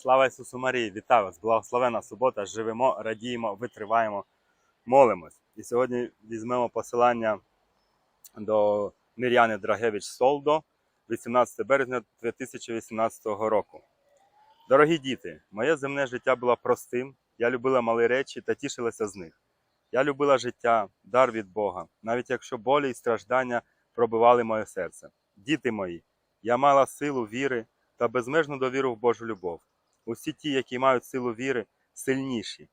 Слава Ісусу Марії! Вітаю вас! Благословена субота! Живемо, радіємо, витриваємо, молимось. І сьогодні візьмемо посилання до Мір'яни Драгевич Солдо, 18 березня 2018 року. Дорогі діти, моє земне життя було простим. Я любила малі речі та тішилася з них. Я любила життя, дар від Бога, навіть якщо болі і страждання пробивали моє серце. Діти мої, я мала силу віри та безмежну довіру в Божу любов. Усі ті, які мають силу віри, сильніші.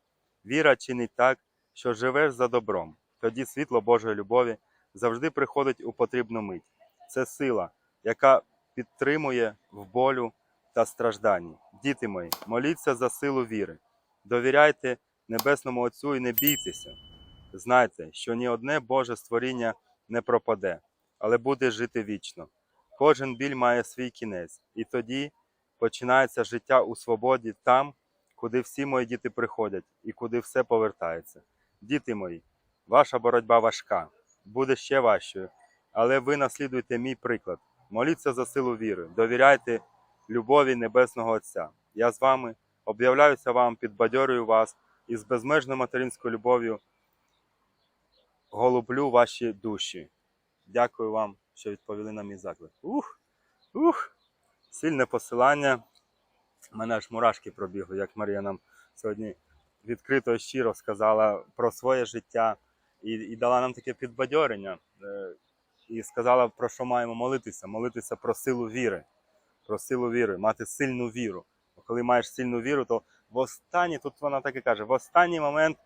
Віра чинить так, що живеш за добром. Тоді світло Божої любові завжди приходить у потрібну мить. Це сила, яка підтримує в болю та стражданні. Діти мої, моліться за силу віри. Довіряйте Небесному Отцю і не бійтеся. Знайте, що ні одне Боже створіння не пропаде, але буде жити вічно. Кожен біль має свій кінець, і тоді починається життя у свободі там, куди всі мої діти приходять і куди все повертається. Діти мої, ваша боротьба важка, буде ще важчою, але ви наслідуйте мій приклад. Моліться за силу віри, довіряйте любові Небесного Отця. Я з вами об'являюся вам, підбадьорюю вас і з безмежною материнською любов'ю голублю ваші душі. Дякую вам, що відповіли на мій заклик. Ух! Ух! Сильне посилання. У мене аж мурашки пробігли, як Марія нам сьогодні відкрито і щиро сказала про своє життя і, і дала нам таке підбадьорення. Е, І сказала, про що маємо молитися. Молитися про силу віри. Про силу віри, мати сильну віру. Бо коли маєш сильну віру, то в останній, тут вона так і каже, в останній момент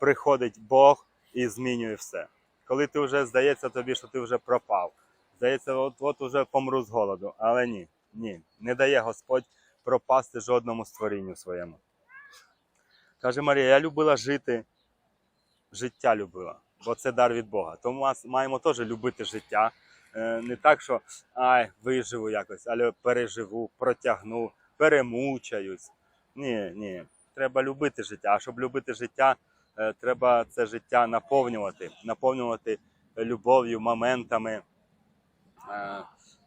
приходить Бог і змінює все. Коли ти вже здається тобі, що ти вже пропав. Здається, от от уже помру з голоду. Але ні, ні, не дає Господь пропасти жодному створінню своєму. Каже Марія, я любила жити, життя любила, бо це дар від Бога. Тому нас маємо теж любити життя. Е, Не так, що ай, виживу якось, але переживу, протягну, перемучаюсь. Ні, ні. Треба любити життя. А щоб любити життя, е, треба це життя наповнювати, наповнювати любов'ю, моментами, е,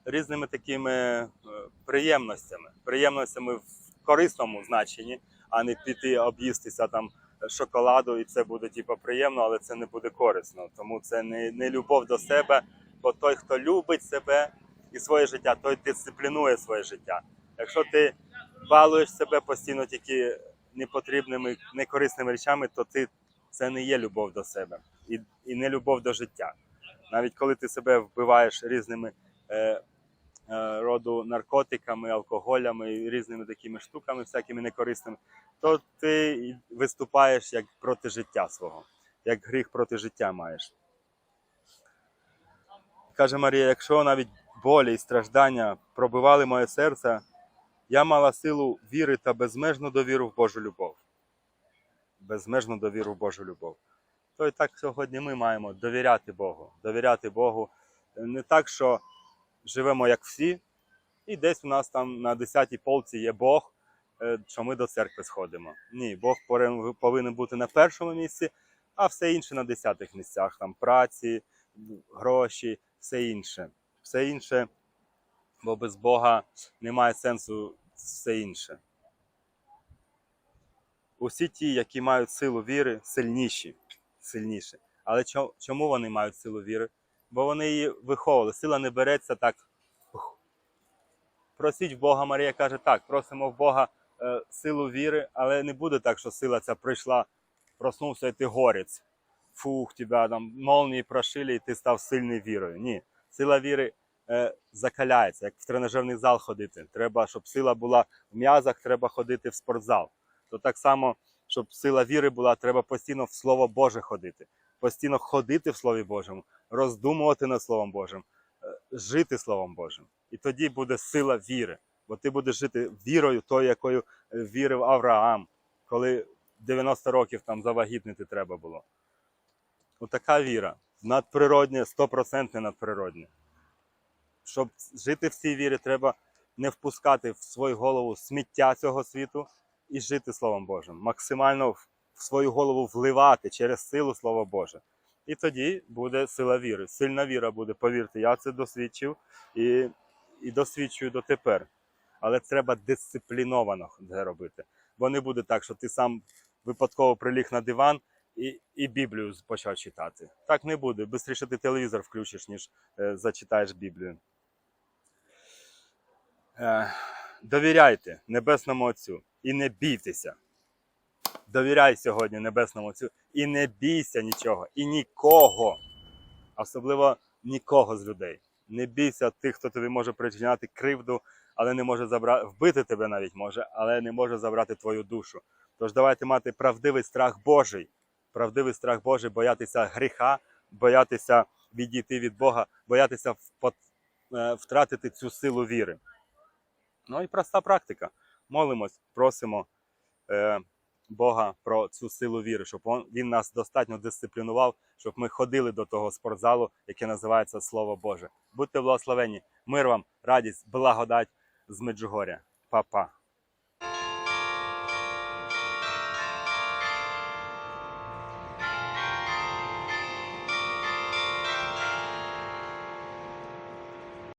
різними такими е, приємностями, приємностями в корисному значенні, а не піти об'їстися там шоколаду, і це буде типу, приємно, але це не буде корисно. Тому це не, не любов до себе, бо той, хто любить себе і своє життя, той дисциплінує своє життя. Якщо ти балуєш себе постійно тільки непотрібними, некорисними речами, то ти це не є любов до себе і, і не любов до життя. Навіть коли ти себе вбиваєш різними е, роду наркотиками, алкоголями і різними такими штуками, всякими некорисними, то ти виступаєш як проти життя свого, як гріх проти життя маєш. Каже Марія, якщо навіть болі і страждання пробивали моє серце, я мала силу віри та безмежну довіру в Божу любов. Безмежну довіру в Божу любов. То і так сьогодні ми маємо довіряти Богу. Довіряти Богу не так, що живемо як всі, і десь у нас там на 10-й полці є Бог, е, що ми до церкви сходимо. Ні, Бог повинен- бути на першому місці, а все інше на десятих місцях. Там праці, гроші, все інше. Все інше, бо без Бога немає сенсу все інше. Усі ті, які мають силу віри, сильніші. сильніші. Але чому вони мають силу віри? Бо вони її виховували. Сила не береться так. Просіть в Бога, Марія каже так, просимо в Бога е, силу віри, але не буде так, що сила ця прийшла, проснувся і ти горець. Фух, тебе там молнії прошили, і ти став сильною вірою. Ні. Сила віри е, закаляється, як в тренажерний зал ходити. Треба, щоб сила була в м'язах, треба ходити в спортзал. То так само, щоб сила віри була, треба постійно в Слово Боже ходити, постійно ходити в Слові Божому, роздумувати над Словом Божим, е, жити Словом Божим. І тоді буде сила віри. Бо ти будеш жити вірою, тою, якою е, вірив Авраам, коли 90 років там завагітнити треба було. Отака віра. Надприродне, 100% надприродне. Щоб жити в цій вірі, треба не впускати в свою голову сміття цього світу і жити Словом Божим. Максимально в свою голову вливати через силу Слова Боже. І тоді буде сила віри. Сильна віра буде, повірте, я це досвідчив і, і досвідчую дотепер. але треба дисципліновано це робити. Бо не буде так, що ти сам випадково приліг на диван і, і Біблію почав читати. Так не буде. Бистріше ти телевізор включиш, ніж е, зачитаєш Біблію. Е, довіряйте Небесному Отцю і не бійтеся. Довіряй сьогодні Небесному Отцю і не бійся нічого, і нікого, особливо нікого з людей. Не бійся тих, хто тобі може причиняти кривду, але не може забрати, вбити тебе навіть може, але не може забрати твою душу. Тож давайте мати правдивий страх Божий, правдивий страх Божий, боятися гріха, боятися відійти від Бога, боятися е, втратити цю силу віри. Ну і проста практика. Молимось, просимо е, Бога про цю силу віри, щоб Він нас достатньо дисциплінував, щоб ми ходили до того спортзалу, яке називається Слово Боже. Будьте благословені, мир вам, радість, благодать з Меджугоря. Па-па.